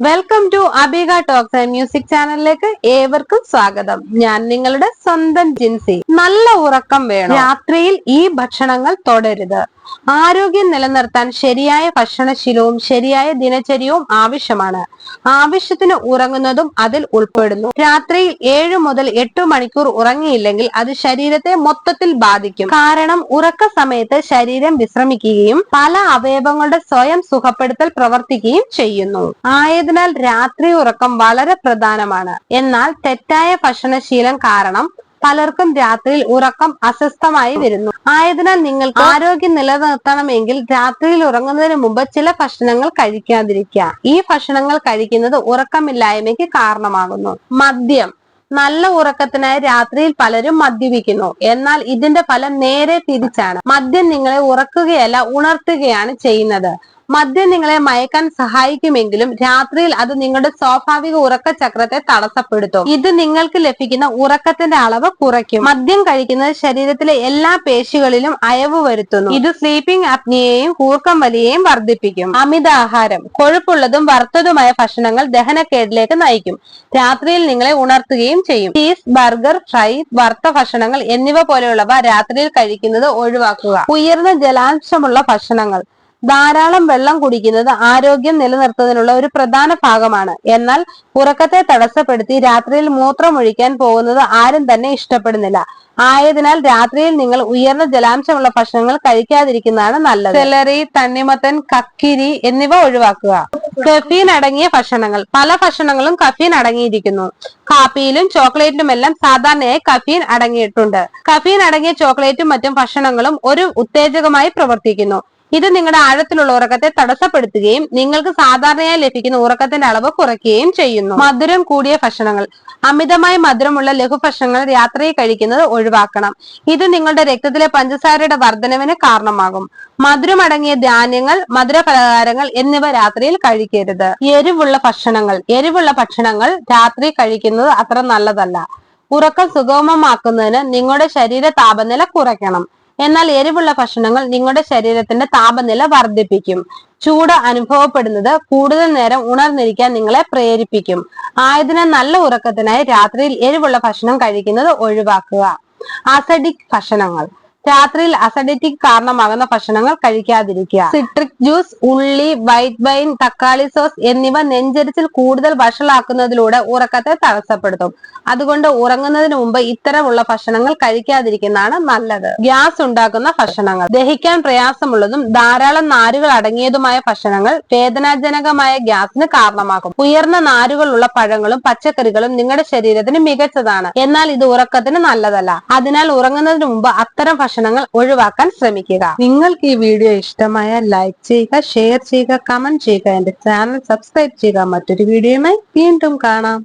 Welcome to Abika talks and music ചാനലിലേക്ക് ഏവർക്കും സ്വാഗതം. ഞാൻ നിങ്ങളുടെ സ്വന്തം ജിൻസി. നല്ല ഉറക്കം വേണം. രാത്രിയിൽ ഈ ഭക്ഷണങ്ങൾ തുടരുത്. ആരോഗ്യം നിലനിർത്താൻ ശരിയായ ഭക്ഷണശീലവും ശരിയായ ദിനചര്യവും ആവശ്യമാണ്. ആവശ്യത്തിന് ഉറങ്ങുന്നതും അതിൽ ഉൾപ്പെടുന്നു. രാത്രിയിൽ ഏഴ് മുതൽ എട്ട് മണിക്കൂർ ഉറങ്ങിയില്ലെങ്കിൽ അത് ശരീരത്തെ മൊത്തത്തിൽ ബാധിക്കും. കാരണം ഉറക്ക സമയത്ത് ശരീരം വിശ്രമിക്കുകയും പല അവയവങ്ങളുടെ സ്വയം സുഖപ്പെടുത്തൽ പ്രവർത്തിക്കുകയും ചെയ്യുന്നു. ആയതിനാൽ രാത്രി ഉറക്കം വളരെ പ്രധാനമാണ്. എന്നാൽ തെറ്റായ ഭക്ഷണശീലം കാരണം പലർക്കും രാത്രിയിൽ ഉറക്കം അസ്വസ്ഥമായി വരുന്നു. ആയതിനാൽ നിങ്ങൾക്ക് ആരോഗ്യം നിലനിർത്തണമെങ്കിൽ രാത്രിയിൽ ഉറങ്ങുന്നതിന് മുമ്പ് ചില ഭക്ഷണങ്ങൾ കഴിക്കാതിരിക്കുക. ഈ ഭക്ഷണങ്ങൾ കഴിക്കുന്നത് ഉറക്കമില്ലായ്മയ്ക്ക് കാരണമാകുന്നു. മദ്യം. നല്ല ഉറക്കത്തിനായി രാത്രിയിൽ പലരും മദ്യപിക്കുന്നു. എന്നാൽ ഇതിന്റെ ഫലം നേരെ തിരിച്ചാണ്. മദ്യം നിങ്ങളെ ഉറക്കുകയല്ല ഉണർത്തുകയാണ് ചെയ്യുന്നത്. മദ്യം നിങ്ങളെ മയക്കാൻ സഹായിക്കുമെങ്കിലും രാത്രിയിൽ അത് നിങ്ങളുടെ സ്വാഭാവിക ഉറക്ക ചക്രത്തെ തടസ്സപ്പെടുത്തും. ഇത് നിങ്ങൾക്ക് ലഭിക്കുന്ന ഉറക്കത്തിന്റെ അളവ് കുറയ്ക്കും. മദ്യം കഴിക്കുന്നത് ശരീരത്തിലെ എല്ലാ പേശികളിലും അയവ് വരുത്തുന്നു. ഇത് സ്ലീപ്പിംഗ് അപ്നിയെയും കൂർക്കം വലിയെയും വർദ്ധിപ്പിക്കും. അമിതാഹാരം. കൊഴുപ്പുള്ളതും വറുത്തതുമായ ഭക്ഷണങ്ങൾ ദഹനക്കേടിലേക്ക് നയിക്കും. രാത്രിയിൽ നിങ്ങളെ ഉണർത്തുകയും ചെയ്യും. ചീസ് ബർഗർ ഫ്രൈ വറുത്ത ഭക്ഷണങ്ങൾ എന്നിവ പോലെയുള്ളവ രാത്രിയിൽ കഴിക്കുന്നത് ഒഴിവാക്കുക. ഉയർന്ന ജലാംശമുള്ള ഭക്ഷണങ്ങൾ. ധാരാളം വെള്ളം കുടിക്കുന്നത് ആരോഗ്യം നിലനിർത്തുന്നതിനുള്ള ഒരു പ്രധാന ഭാഗമാണ്. എന്നാൽ ഉറക്കത്തെ തടസ്സപ്പെടുത്തി രാത്രിയിൽ മൂത്രമൊഴിക്കാൻ പോകുന്നത് ആരും തന്നെ ഇഷ്ടപ്പെടുന്നില്ല. ആയതിനാൽ രാത്രിയിൽ നിങ്ങൾ ഉയർന്ന ജലാംശമുള്ള ഭക്ഷണങ്ങൾ കഴിക്കാതിരിക്കുന്നതാണ് നല്ലത്. സെലറി തണ്ണിമത്തൻ കക്കിരി എന്നിവ ഒഴിവാക്കുക. കഫീൻ അടങ്ങിയ ഭക്ഷണങ്ങൾ. പല ഭക്ഷണങ്ങളും കഫീൻ അടങ്ങിയിരിക്കുന്നു. കാപ്പിയിലും ചോക്ലേറ്റിലും എല്ലാം സാധാരണയായി കഫീൻ അടങ്ങിയിട്ടുണ്ട്. കഫീൻ അടങ്ങിയ ചോക്ലേറ്റും മറ്റും ഭക്ഷണങ്ങളും ഒരു ഉത്തേജകമായി പ്രവർത്തിക്കുന്നു. ഇത് നിങ്ങളുടെ ആഴത്തിലുള്ള ഉറക്കത്തെ തടസ്സപ്പെടുത്തുകയും നിങ്ങൾക്ക് സാധാരണയായി ലഭിക്കുന്ന ഉറക്കത്തിന്റെ അളവ് കുറയ്ക്കുകയും ചെയ്യുന്നു. മധുരം കൂടിയ ഭക്ഷണങ്ങൾ. അമിതമായ മധുരമുള്ള ലഘുഭക്ഷണങ്ങൾ രാത്രിയിൽ കഴിക്കുന്നത് ഒഴിവാക്കണം. ഇത് നിങ്ങളുടെ രക്തത്തിലെ പഞ്ചസാരയുടെ വർധനവിന് കാരണമാകും. മധുരം അടങ്ങിയ ധാന്യങ്ങൾ മധുര പലഹാരങ്ങൾ എന്നിവ രാത്രിയിൽ കഴിക്കരുത്. എരിവുള്ള ഭക്ഷണങ്ങൾ. എരിവുള്ള ഭക്ഷണങ്ങൾ രാത്രി കഴിക്കുന്നത് അത്ര നല്ലതല്ല. ഉറക്കം സുഗമമാക്കുന്നതിന് നിങ്ങളുടെ ശരീര താപനില കുറയ്ക്കണം. എന്നാൽ എരിവുള്ള ഭക്ഷണങ്ങൾ നിങ്ങളുടെ ശരീരത്തിന്റെ താപനില വർദ്ധിപ്പിക്കും. ചൂട് അനുഭവപ്പെടുന്നത് കൂടുതൽ നേരം ഉണർന്നിരിക്കാൻ നിങ്ങളെ പ്രേരിപ്പിക്കും. ആയതിനാൽ നല്ല ഉറക്കത്തിനായി രാത്രിയിൽ എരിവുള്ള ഭക്ഷണം കഴിക്കുന്നത് ഒഴിവാക്കുക. അസഡിക് ഭക്ഷണങ്ങൾ. രാത്രിയിൽ അസഡിറ്റിക് കാരണമാകുന്ന ഭക്ഷണങ്ങൾ കഴിക്കാതിരിക്കുക. സിട്രിക് ജ്യൂസ് ഉള്ളി വൈറ്റ് വൈൻ തക്കാളി സോസ് എന്നിവ നെഞ്ചരിച്ചിൽ കൂടുതൽ വഷളാക്കുന്നതിലൂടെ ഉറക്കത്തെ തടസ്സപ്പെടുത്തും. അതുകൊണ്ട് ഉറങ്ങുന്നതിന് മുമ്പ് ഇത്തരമുള്ള ഭക്ഷണങ്ങൾ കഴിക്കാതിരിക്കുന്നതാണ് നല്ലത്. ഗ്യാസ് ഉണ്ടാക്കുന്ന ഭക്ഷണങ്ങൾ. ദഹിക്കാൻ പ്രയാസമുള്ളതും ധാരാളം നാരുകൾ അടങ്ങിയതുമായ ഭക്ഷണങ്ങൾ വേദനാജനകമായ ഗ്യാസിന് കാരണമാകും. ഉയർന്ന നാരുകളുള്ള പഴങ്ങളും പച്ചക്കറികളും നിങ്ങളുടെ ശരീരത്തിന് മികച്ചതാണ്. എന്നാൽ ഇത് ഉറക്കത്തിന് നല്ലതല്ല. അതിനാൽ ഉറങ്ങുന്നതിന് മുമ്പ് അത്തരം ഭക്ഷണങ്ങൾ ഒഴിവാക്കാൻ ശ്രമിക്കുക. നിങ്ങൾക്ക് ഈ വീഡിയോ ഇഷ്ടമായ ലൈക്ക് ചെയ്യുക ഷെയർ ചെയ്യുക കമന്റ് ചെയ്യുക എന്റെ ചാനൽ സബ്സ്ക്രൈബ് ചെയ്യുക. മറ്റൊരു വീഡിയോയുമായി വീണ്ടും കാണാം.